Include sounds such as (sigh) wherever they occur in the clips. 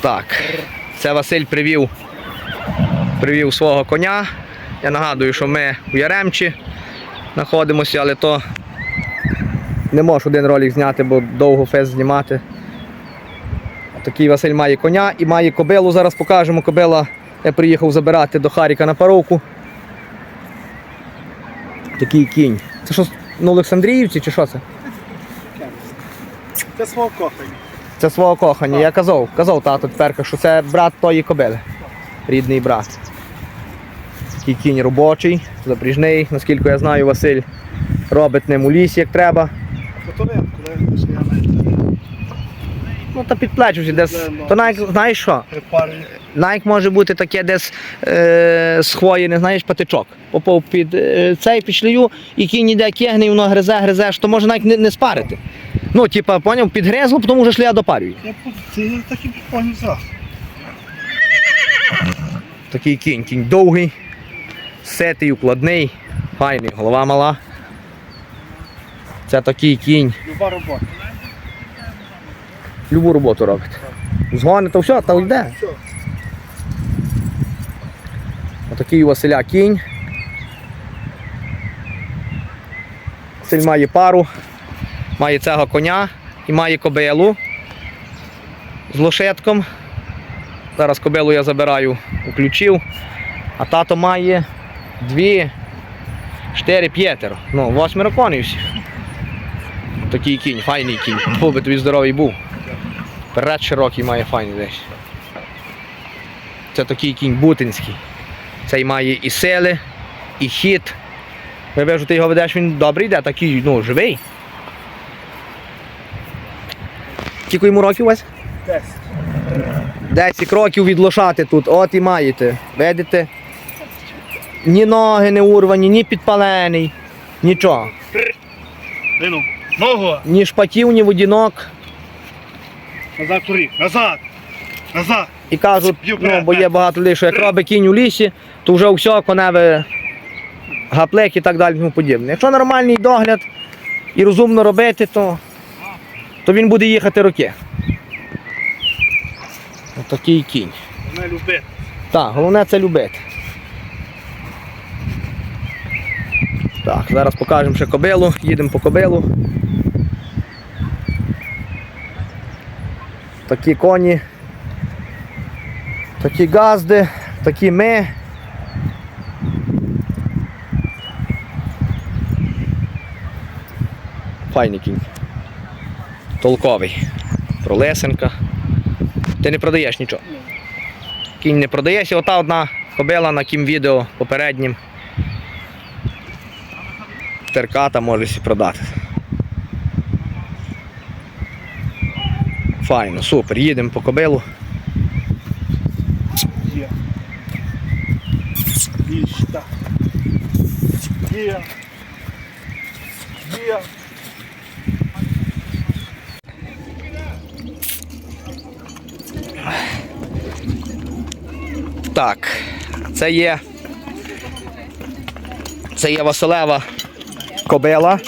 Так, це Василь привів, привів свого коня. Я нагадую, що ми у Яремчі знаходимося, але то не можу один ролик зняти, бо довго фест знімати. Такий Василь має коня і має кобилу. Зараз покажемо. Кобила я приїхав забирати до Харіка на паровку. Такий кінь. Це що, на Олександріївці чи що це? Це свого кохання. Це свого кохання. Я казав, казав тато тепер, що це брат тої кобили. Рідний брат. Такий кінь робочий, запріжний. Наскільки я знаю, Василь робить ним у лісі, як треба. Ну та під плечі десь. То навіть, знаєш що? Найк може бути таке десь е, з хвої, не знаєш, патичок. Попав під е, цей під шлею, і кінь іде кегне, і воно гризе, гризеш, то може навіть не, не спарити. Ну, типа, поняв, підгризло, тому вже шлея допарює. Я це так і взяв. Такий кінь, кінь довгий, ситий, укладний, файний, голова мала. Це такий кінь. Люба робота. Любу роботу робить. Згони, то все, та йде. Отакий у Василя кінь. Василь має пару, має цього коня і має кобилу з лошадком. Зараз кобилу я забираю у ключів. А тато має дві, чотири, п'ятеро. Ну, восьмеро коней всіх. Такий кінь, файний кінь. Був би тобі здоровий був. Перед широкий має файний десь. Це такий кінь бутинський. Цей має і сили, і хід. Я вижу, ти його ведеш, він добрий йде, такий, ну, живий. Скільки йому років у вас? Десять. 10 років відлошати тут, от і маєте. Видите? Ні ноги не урвані, ні підпалений, нічого. Ногу. Ні шпатів, ні водінок. Назад турі. Назад. Назад. І кажуть, ну, бо є багато людей, що як робить кінь у лісі, то вже все коневе гаплек і так далі тому подібне. Якщо нормальний догляд і розумно робити, то, то він буде їхати роки. Отакий кінь. Не любити. Так, головне це любити. Так, зараз покажемо ще кобилу, їдемо по кобилу. Такі коні, такі газди, такі ми. Файний кінь. Толковий. Пролесенка. Ти не продаєш нічого. Кінь не продається. Ота одна кобила на кім відео попереднім. Терката може сі продати. Файно, супер. Їдемо по кобилу. Є. Є. Є. Так, це є. Це є Василева кобила.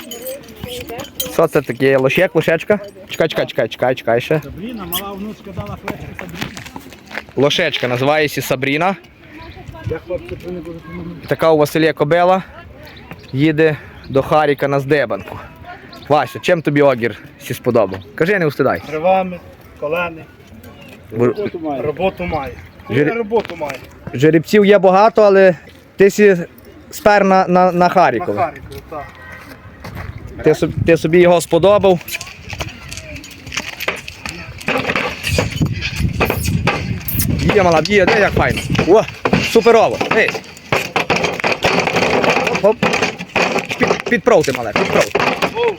Що це таке? Лошек, лошечка? Чекай, чекай, чекай, чекай, чекай ще. Сабріна, мала внучка дала флешку Сабріна. Лошечка називається Сабріна. Така у Василія кобила їде до Харіка на здебанку. Вася, чим тобі огір сі сподобав? Кажи, не устидай. Кривами, колени. Роботу має. Роботу має. Жир- Роботу має. Жеребців є багато, але ти сі спер на, на, на На Харікові. Харкові, так. Ти, ти собі його сподобав. Є мала, є, де як файно. О, суперово. Дивись. Оп. Під, підправте, мале, підправте. Оу.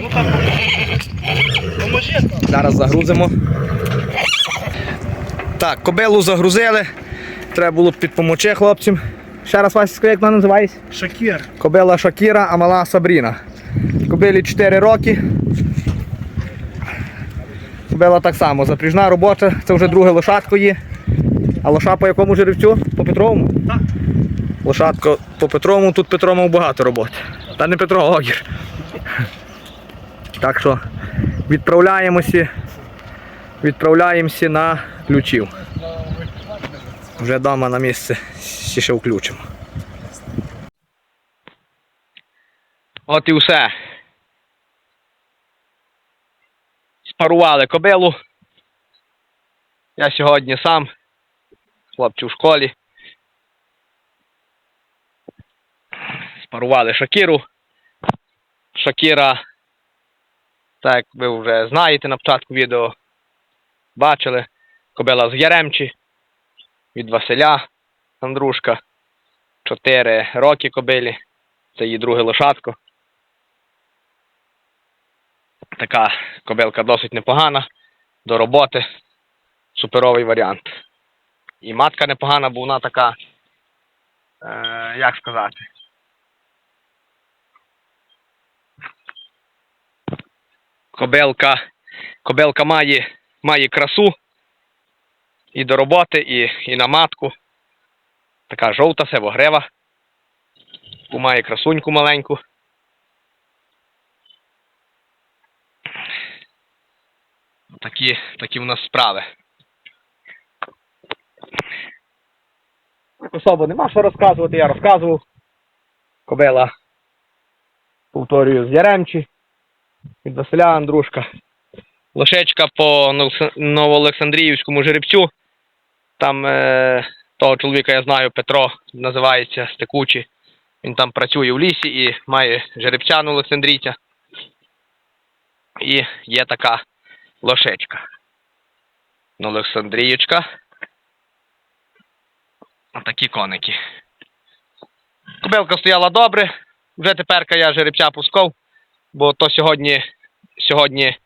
Ну. Поможи там. Зараз загрузимо. Так, кобилу загрузили. Треба було б підпомогти хлопцям. Ще раз Вася, як вона називається? Шакір. Кобила Шакіра, а мала Сабріна. Кобилі 4 роки. Кобила так само, запріжна робоча, це вже друге лошадко є. А лоша по якому жеребцю? По Петровому? Так. Лошадко по Петровому, тут Петро мав багато роботи. Та не Петро Огір. Так що відправляємося. Відправляємося на ключів. Вже вдома на місце ще включимо. От і все. Спарували кобилу. Я сьогодні сам. Хлопці в школі. Спарували Шакіру. Шакіра, так ви вже знаєте на початку відео, бачили. Кобила з Яремчі від Василя Андрушка. Чотири роки кобилі. Це її друге лошадко. Така кобилка досить непогана. До роботи. Суперовий варіант. І матка непогана, бо вона така, е, як сказати. Кобилка, кобилка має, має красу і до роботи, і, і на матку. Така жовта сивогрева. Має красуньку маленьку. Такі, такі у нас справи. Особо нема що розказувати, я розказував. Кобила, повторюю, з Яремчі, від Василя Андрушка. Лошечка по Новоолександріївському жеребцю. Там е, того чоловіка я знаю, Петро, називається Стекучий. Він там працює в лісі і має жеребця Олександрійця. І є така лошечка. Олександрієчка. Отакі коники. Кобилка стояла добре. Вже тепер я жеребця пускав, бо то сьогодні, сьогодні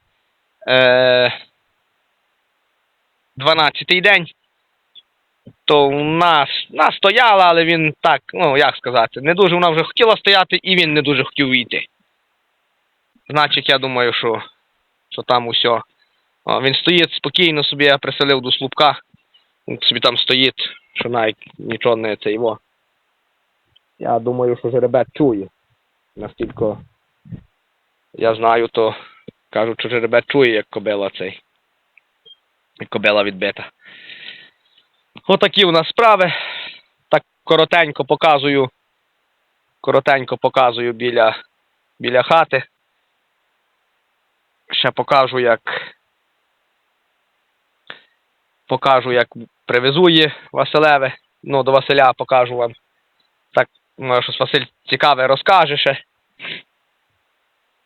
12-й день. То вона, вона стояла, але він так, ну як сказати, не дуже вона вже хотіла стояти і він не дуже хотів війти. Значить, я думаю, що, що там усе. О, він стоїть спокійно собі, я приселив до слупка. Він собі там стоїть, що навіть нічого не це його. Я думаю, що жеребець чує. Настільки я знаю, то кажуть, що жеребець чує, як кобила цей. Як кобила відбита. Отакі у нас справи. Так коротенько показую. Коротенько показую біля, біля хати. Ще покажу, як покажу, як привезу її Василеве. Ну, до Василя покажу вам. Так, може, щось Василь цікаве розкаже ще.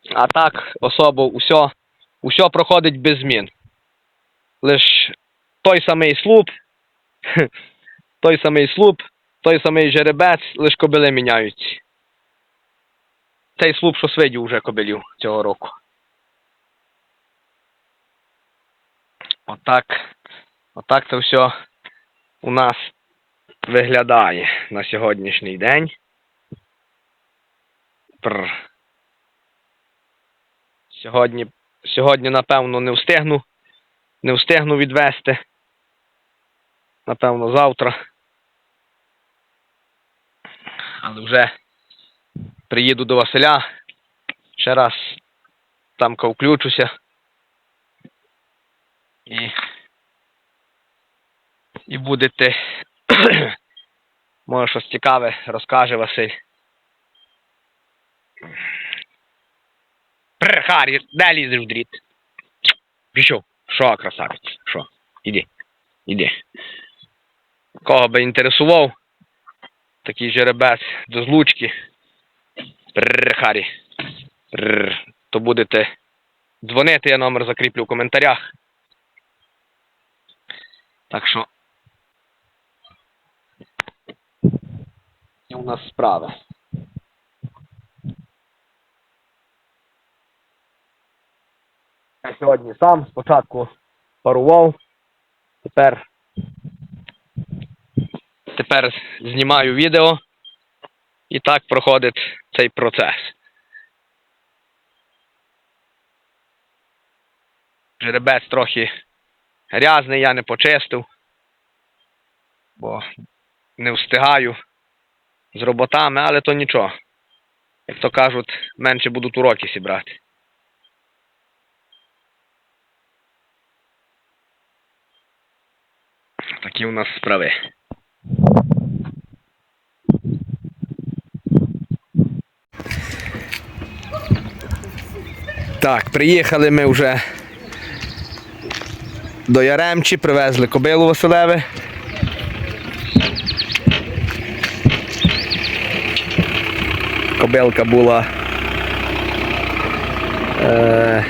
А так, особо усе, усе проходить без змін. Лиш той самий слуп, (laughs) той самий слуп, той самий жеребець, лиш кобили міняються. Цей слуп, що свидів вже кобилів цього року. Отак, отак це все у нас виглядає на сьогоднішній день. Прр. Сьогодні, сьогодні, напевно, не встигну. Не встигну відвести. Напевно, завтра. Але вже приїду до Василя. Ще раз там включуся. І, і будете. (clears throat) Може щось цікаве розкаже Василь. Прр, Харі, де лізеш в дріт? Пішов. Що, красавець? Що? Іди. Іди. Кого би інтересував, такий жеребець до злучки. Прр, Харі. Прр, то будете дзвонити, я номер закріплю в коментарях. Так що. У нас справи. Я сьогодні сам спочатку парував, тепер, тепер знімаю відео і так проходить цей процес. Жеребець трохи грязний, я не почистив, бо не встигаю з роботами, але то нічого. як то кажуть, менше будуть уроки зібрати. Такі у нас справи. Так, приїхали ми вже до Яремчі, привезли кобилу Василеве. Кобилка була е,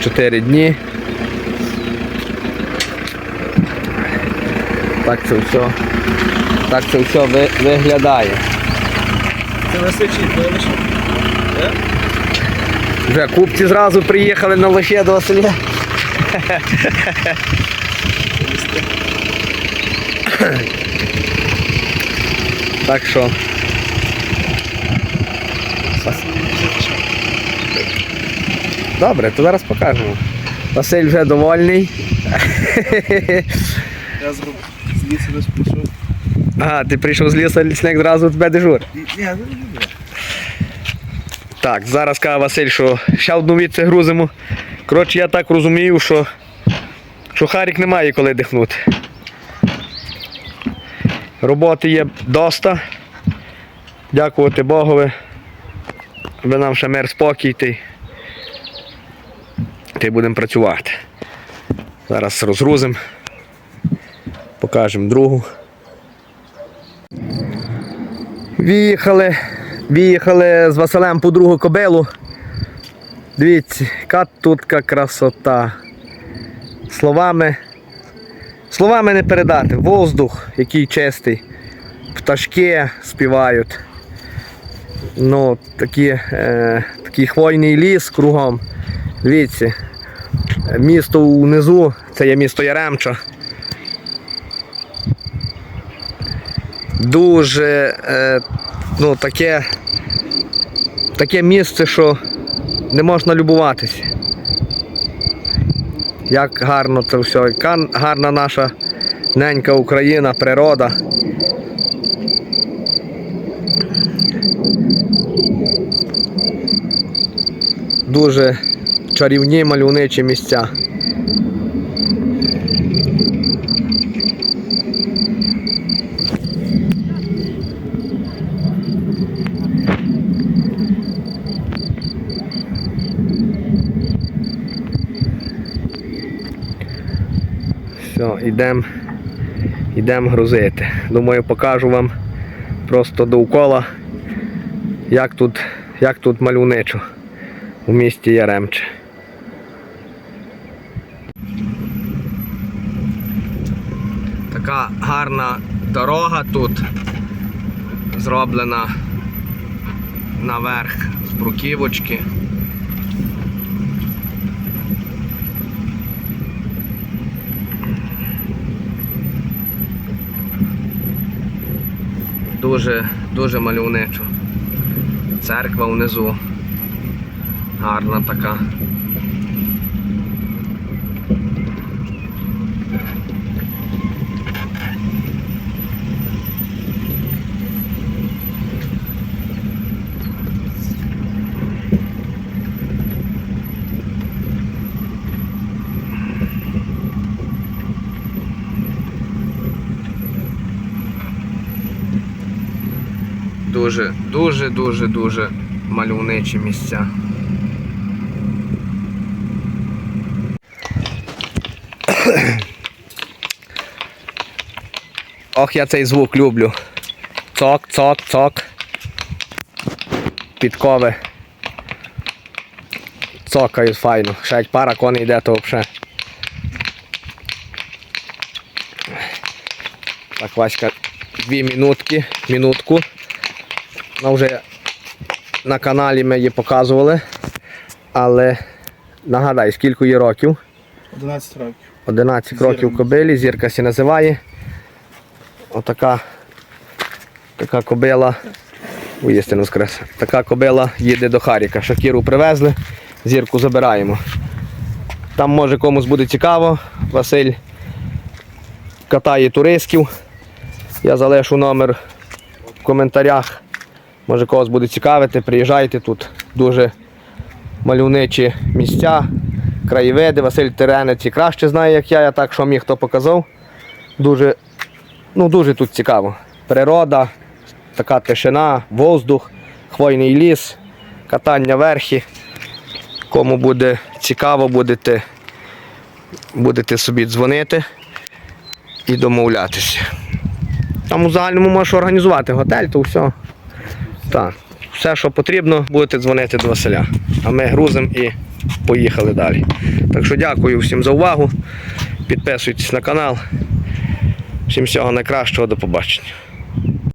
4 дні. Так це все, так це все ви- виглядає. Це височить, не лише. Вже купці зразу приїхали на лише до Василя. Так що. Добре, то зараз покажемо. Василь вже довольний. Я зробив. З лісу десь пішов. Ага, ти прийшов з лісу, лісник зразу тебе дежур. Ні, не люблю. Так, зараз каже Василь, що ще одну віце грузимо. Коротше, я так розумію, що, що Харік не має коли дихнути. Роботи є доста. Дякувати Богові. Ви нам ще мир спокій ти. Ти будемо працювати. Зараз розгрузимо. Покажемо другу. Виїхали. Виїхали з Василем по другу кобилу. Дивіться, яка тут красота. Словами. Словами не передати. Воздух, який чистий. Пташки співають. Ну, такі, е, такий хвойний ліс кругом. Дивіться. Місто внизу, це є місто Яремча. Дуже е, ну, таке, таке місце, що не можна любуватися. Як гарно це все, яка гарна наша ненька Україна, природа. Дуже чарівні мальовничі місця. Все, йдемо йдем грузити. Думаю, покажу вам просто довкола, як тут, як тут мальовничо у місті Яремче. Така гарна дорога тут зроблена наверх з бруківочки. Дуже, дуже мальовничо. Церква внизу. Гарна така. Дуже, дуже, дуже, дуже мальовничі місця. Ох, я цей звук люблю. Цок, цок, цок. Підкови. Цокають файно. Ще як пара коней йде, то взагалі. Так, Васька, дві минутки, минутку. Ну, вже на каналі ми її показували. Але нагадай, скільки їй років? 11 років. 11 років кобилі, зірка сі називає. Отака така кобила. Уїстину воскрес. Така кобила їде до Харіка. Шакіру привезли, зірку забираємо. Там може комусь буде цікаво. Василь катає туристів. Я залишу номер в коментарях. Може когось буде цікавити, приїжджайте тут дуже мальовничі місця, краєвиди. Василь Теренець і краще знає, як я, я так, що мені хто показав. Дуже, ну, дуже тут цікаво. Природа, така тишина, воздух, хвойний ліс, катання верхи. Кому буде цікаво, будете, будете собі дзвонити і домовлятися. Там у загальному можеш організувати готель, то все. Так. Все, що потрібно, будете дзвонити до Василя. А ми грузимо і поїхали далі. Так що дякую всім за увагу. Підписуйтесь на канал. Всім всього найкращого, до побачення.